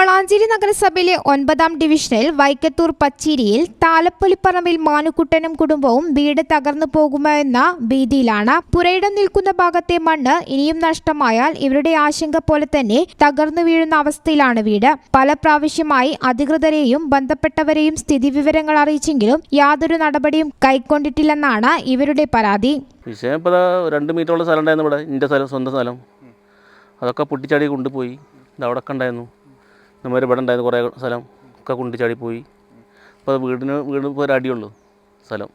വളാഞ്ചേരി നഗരസഭയിലെ ഒൻപതാം ഡിവിഷനിൽ വൈക്കത്തൂർ പച്ചേരിയിൽ താലപ്പൊലിപ്പറമ്പിൽ മാനുക്കുട്ടനും കുടുംബവും വീട് തകർന്നു പോകുമോ എന്ന ഭീതിയിലാണ്. പുരയിടം നിൽക്കുന്ന ഭാഗത്തെ മണ്ണ് ഇനിയും നഷ്ടമായാൽ ഇവരുടെ ആശങ്ക പോലെ തന്നെ തകർന്നു വീഴുന്ന അവസ്ഥയിലാണ് വീട്. പല പ്രാവശ്യമായി അധികൃതരെയും ബന്ധപ്പെട്ടവരെയും സ്ഥിതിവിവരങ്ങൾ അറിയിച്ചെങ്കിലും യാതൊരു നടപടിയും കൈക്കൊണ്ടിട്ടില്ലെന്നാണ് ഇവരുടെ പരാതി. മീറ്ററുള്ള സ്ഥലം ഇവിടെ. സ്ഥലം സ്വന്തം അതൊക്കെ പൊട്ടിച്ചാടി കൊണ്ടുപോയി. അവിടെ ഉണ്ടായിരുന്നു. നമ്മൾ ഇവിടെ ഉണ്ടായിരുന്നു കുറേ സ്ഥലം ഒക്കെ കുണ്ടിച്ചാടിപ്പോയി അപ്പോൾ വീടിന് വീട് ഇപ്പോൾ ഒരു അടിയുള്ളൂ സ്ഥലം.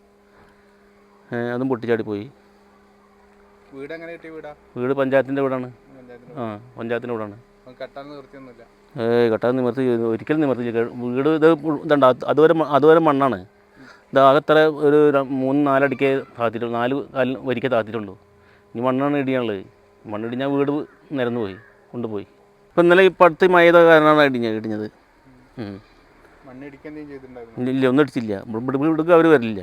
അതും പൊട്ടിച്ചാടിപ്പോയി വീട് എങ്ങനെ കിട്ടിയ വീടാ? വീട് പഞ്ചായത്തിന്റെ വീടാണ്. ആ പഞ്ചായത്തിന്റെ വീടാണ്. ഏ കെട്ടാൻ നിവൃത്തിയൊന്നുമില്ല. ഏയ് കെട്ടാൻ നിവർത്തി ഒരിക്കലും നിവർത്തി വീട് ഇത് ഇതുണ്ട്. അത് അതുവരെ അതുവരെ മണ്ണാണ്. ഇത് ആകെത്ര ഒരു മൂന്ന് നാലടിക്കേ താത്തിട്ടുള്ളൂ. നാല് കാലിൽ വരിക്കേ താത്തിട്ടുള്ളൂ. ഇനി മണ്ണാണ് ഇടിയാനുള്ളത്. മണ്ണിടിഞ്ഞാൽ വീട് നിരന്നു പോയി കൊണ്ടുപോയി. ഇപ്പം ഇന്നലെ ഈ പടുത്ത് മഴ കാരണമാണ് ഇടിഞ്ഞ ഇടിഞ്ഞത്. ഇല്ല ഒന്നും അടിച്ചില്ല ഇവിടേക്ക് വീടുക്ക് അവർ വരില്ല.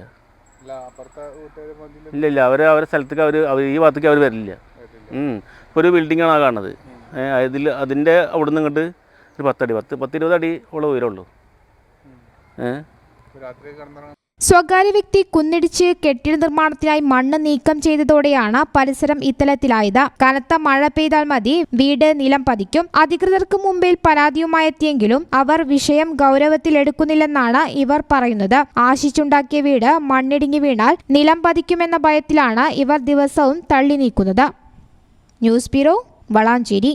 ഇല്ല ഇല്ല അവർ അവരെ സ്ഥലത്തേക്ക് അവർ അവർ ഈ ഭാഗത്തേക്ക് അവർ വരില്ല. ഇപ്പോൾ ഒരു ബിൽഡിങ്ങാണ് ആ കാണുന്നത്. അതിൽ അതിന്റെ അവിടെ നിന്ന് ഇങ്ങോട്ട് ഒരു പത്തടി പത്ത് പത്തിരുപത് അടി ഉള്ള ഉയരമുള്ളൂ ഏഹ് സ്വകാര്യ വ്യക്തി കുന്നിടിച്ച് കെട്ടിട നിർമ്മാണത്തിനായി മണ്ണ് നീക്കം ചെയ്തതോടെയാണ് പരിസരം ഇത്തരത്തിലായത് കനത്ത മഴ പെയ്താൽ മതി വീട് നിലം പതിക്കും. അധികൃതർക്ക് മുമ്പിൽ പരാതിയുമായെത്തിയെങ്കിലും അവർ വിഷയം ഗൗരവത്തിലെടുക്കുന്നില്ലെന്നാണ് ഇവർ പറയുന്നത്. ആശിച്ചുണ്ടാക്കിയ വീട് മണ്ണിടിഞ്ഞു വീണാൽ നിലം പതിക്കുമെന്ന ഭയത്തിലാണ് ഇവർ ദിവസവും തള്ളി നീക്കുന്നത്. News bureau Valanchery.